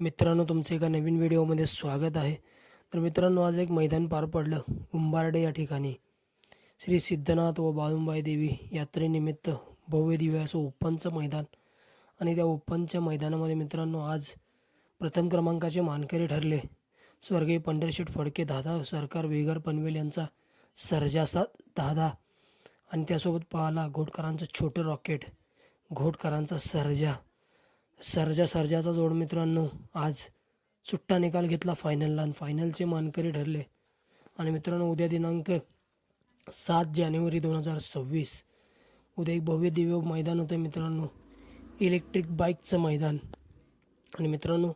मित्रांनो तुमचं एका नवीन व्हिडिओमध्ये स्वागत आहे. तर मित्रांनो आज एक मैदान पार पडलं. उंबारडे या ठिकाणी. श्री सिद्धनाथ व बाळुंबाई देवी यात्रेनिमित्त भव्य दिव्य असं ओपनचं मैदान आणि त्या ओपनच्या मैदानामध्ये मित्रांनो आज प्रथम क्रमांकाचे मानकरी ठरले. स्वर्गीय पंढरशेठ फडके दादा सरकार वेगर पनवेल यांचा सर्जासा दादा आणि त्यासोबत पाहला घोटकरांचं छोटं रॉकेट घोटकरांचा सर्जा. सर्जा सर्जाचा जोड मित्रांनो आज सुट्टा निकाल घेतला फायनलला आणि फायनलचे मानकरी ठरले. आणि मित्रांनो उद्या दिनांक सात जानेवारी दोन हजार सव्वीस. उद्या एक भव्य दिव्य मैदान होतं मित्रांनो इलेक्ट्रिक बाईकचं मैदान. आणि मित्रांनो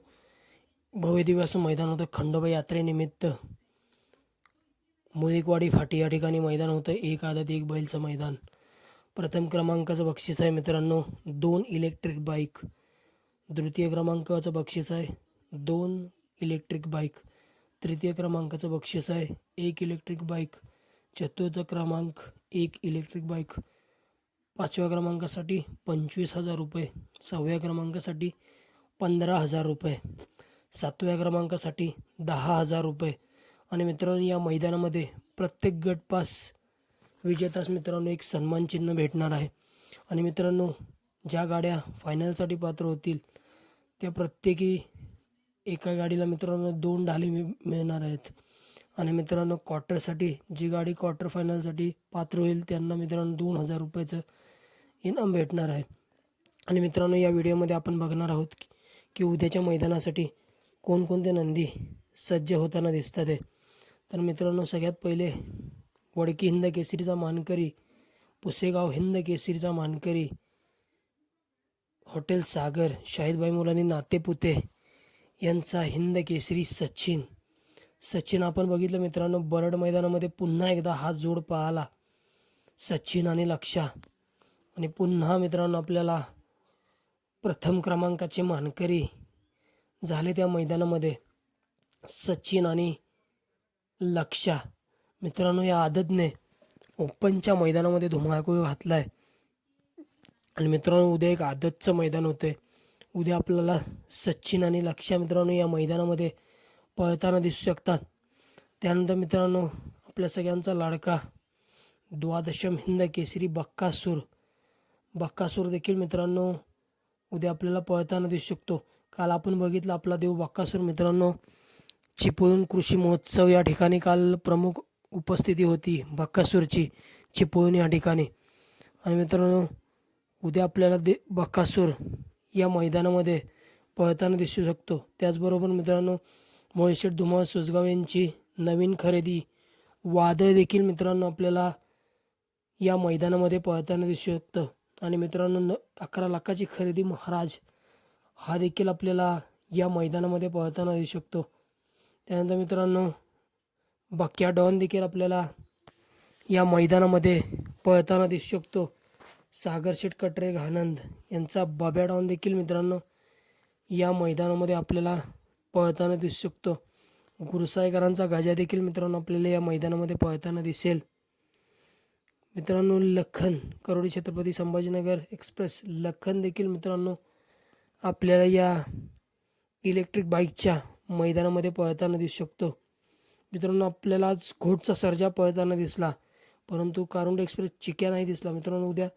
भव्य दिव्य असं मैदान होतं खंडोबा यात्रेनिमित्त. मुदिकवाडी फाटी या ठिकाणी मैदान होतं एक आदत एक बैलचं मैदान. प्रथम क्रमांकाचं बक्षीस आहे मित्रांनो दोन इलेक्ट्रिक बाईक द्वितीय क्रमांकाचं बक्षीस आहे. दोन इलेक्ट्रिक बाईक तृतीय क्रमांकाचं बक्षीस आहे. एक इलेक्ट्रिक बाईक चतुर्थ क्रमांक एक इलेक्ट्रिक बाईक पाचव्या क्रमांकासाठी पंचवीस हजार रुपये. सहाव्या क्रमांकासाठी पंधरा हजार रुपये. सातव्या क्रमांकासाठी दहा हजार रुपये. आणि मित्रांनो या मैदानामध्ये प्रत्येक गट पास विजेतास मित्रांनो एक सन्मानचिन्ह भेटणार आहे. आणि मित्रांनो ज्या गाड्या फायनलसाठी पात्र होतील त्या प्रत्येकी एका गाडीला मित्रांनो दोन ढाली मि मिळणार आहेत. आणि मित्रांनो क्वार्टरसाठी जी गाडी क्वार्टर फायनलसाठी पात्र होईल त्यांना मित्रांनो दोन हजार रुपयाचं इनाम भेटणार आहे. आणि मित्रांनो या व्हिडिओमध्ये आपण बघणार आहोत की- की उद्याच्या मैदानासाठी कोणकोणते नंदी सज्ज होताना दिसतात आहे तर मित्रांनो सगळ्यात पहिले वडकी हिंद केसरीचा मानकरी पुसेगाव हिंद केसरीचा मानकरी हॉटेल सागर शाहिदबाई मुलांनी नातेपुते यांचा हिंद केसरी सचिन. सचिन आपण बघितलं मित्रांनो बरड मैदानामध्ये पुन्हा एकदा हा जोड पाहला सचिन आणि लक्षा. आणि पुन्हा मित्रांनो आपल्याला प्रथम क्रमांकाचे मानकरी झाले त्या मैदानामध्ये. सचिन आणि लक्षा. मित्रांनो या आदतने ओपनच्या मैदानामध्ये धुमाकूळ घातला आहे आणि मित्रांनो उद्या एक आदतचं मैदान होतं आहे उद्या आपल्याला सचिन आणि लक्ष्या मित्रांनो या मैदानामध्ये पळताना दिसू शकतात. त्यानंतर मित्रांनो आपल्या सगळ्यांचा लाडका द्वादशम हिंद केसरी बक्कासूर. बक्कासूर देखील मित्रांनो उद्या आपल्याला पळताना दिसू शकतो. काल आपण बघितलं आपला देव बक्कासूर मित्रांनो चिपळूण कृषी महोत्सव या ठिकाणी काल प्रमुख उपस्थिती होती बक्कासूरची चिपळूण या ठिकाणी. आणि मित्रांनो उद्या आपल्याला दे बक्कासूर या मैदानामध्ये पळताना दिसू शकतो. त्याचबरोबर मित्रांनो मोळशेठ धुमाळ सुजगाव यांची नवीन खरेदी वादळ देखील मित्रांनो आपल्याला या मैदानामध्ये पळताना दिसू शकतं. आणि मित्रांनो न अकरा लाखाची खरेदी महाराज हा देखील आपल्याला या मैदानामध्ये पळताना दिसू शकतो. त्यानंतर मित्रांनो बक्या डॉन देखील आपल्याला या मैदानामध्ये पळताना दिसू शकतो. सागर शेठ कटरे घानंद यांचा बब्या डॉन देखील मित्रांनो या मैदानामध्ये आपल्याला पळताना दिसू शकतो. गुरुसाईकरांचा गाजा देखील मित्रांनो आपल्याला या मैदानामध्ये पळताना दिसेल. मित्रांनो लखन करोडी छत्रपती संभाजीनगर एक्सप्रेस लखन देखील मित्रांनो आपल्याला या इलेक्ट्रिक बाईकच्या मैदानामध्ये पळताना दिसू शकतो. मित्रांनो आपल्याला आज घोटचा सर्जा पळताना दिसला परंतु कारुंड एक्सप्रेस चिक्या नाही दिसला. मित्रांनो उद्या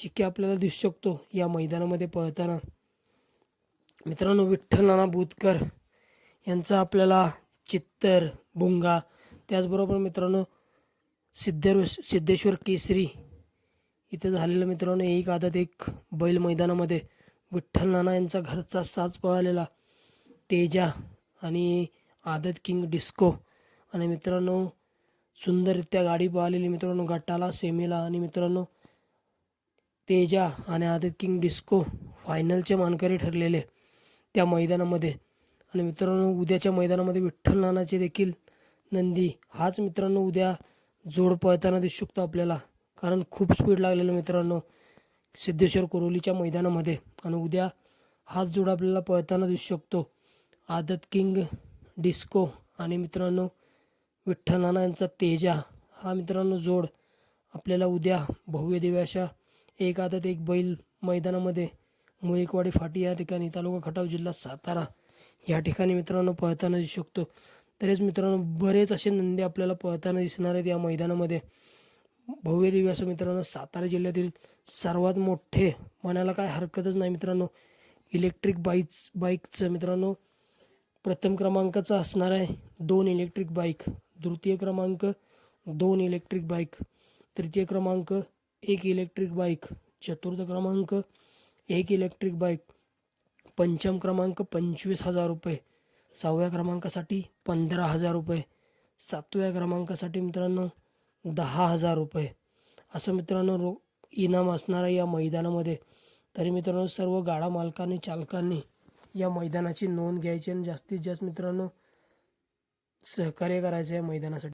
चिक्या आपल्याला दिसू शकतो या मैदानामध्ये पळताना. मित्रांनो विठ्ठल नाना बुतकर यांचा आपल्याला चित्तर भुंगा त्याचबरोबर मित्रांनो सिद्धेश्वर सिद्धेश्वर केसरी इथे झालेलं मित्रांनो एक आदत एक बैल मैदानामध्ये विठ्ठल नाना यांचा घरचा साज पळालेला. तेजा आणि आदत किंग डिस्को. आणि मित्रांनो सुंदररित्या गाडी पळालेली मित्रांनो गटाला सेमीला. आणि मित्रांनो तेजा आणि आदत किंग डिस्को फायनलचे मानकरी ठरलेले त्या मैदानामध्ये. आणि मित्रांनो उद्याच्या मैदानामध्ये विठ्ठल नानाचे देखील नंदी हाच मित्रांनो उद्या जोड पळताना दिसू शकतो आपल्याला. कारण खूप स्पीड लागलेलं मित्रांनो सिद्धेश्वर कोरोलीच्या मैदानामध्ये. आणि उद्या हाच जोड आपल्याला पळताना दिसू शकतो. आदत किंग डिस्को आणि मित्रांनो विठ्ठल नाना यांचा तेजा हा मित्रांनो जोड आपल्याला उद्या भव्य दिव्य एक आदत एक बैल मैदानामध्ये मुळेकवाडी फाटी या ठिकाणी तालुका खटाव जिल्हा सातारा. या ठिकाणी मित्रांनो पळताना दिसू शकतो. तरीच मित्रांनो बरेच असे नंदी आपल्याला पळताना दिसणार आहेत या मैदानामध्ये. भव्य दिव्य असं मित्रांनो सातारा जिल्ह्यातील सर्वात मोठे म्हणायला काय हरकतच नाही मित्रांनो. इलेक्ट्रिक बाईक बाईकचं मित्रांनो प्रथम क्रमांकाचा असणार आहे दोन इलेक्ट्रिक बाईक. तृतीय क्रमांक दोन इलेक्ट्रिक बाईक. तृतीय क्रमांक एक इलेक्ट्रिक बाईक चतुर्थ क्रमांक एक इलेक्ट्रिक बाईक पंचम क्रमांक पंचवीस हजार रुपये. सहाव्या क्रमांकासाठी पंधरा हजार रुपये. सातव्या क्रमांकासाठी मित्रांनो दहा हजार रुपये. असं मित्रांनो रो इनाम असणार आहे या मैदानामध्ये तरी मित्रांनो सर्व गाडा मालकांनी चालकांनी या मैदानाची नोंद घ्यायची आणि जास्तीत जास्त मित्रांनो सहकार्य करायचं या मैदानासाठी.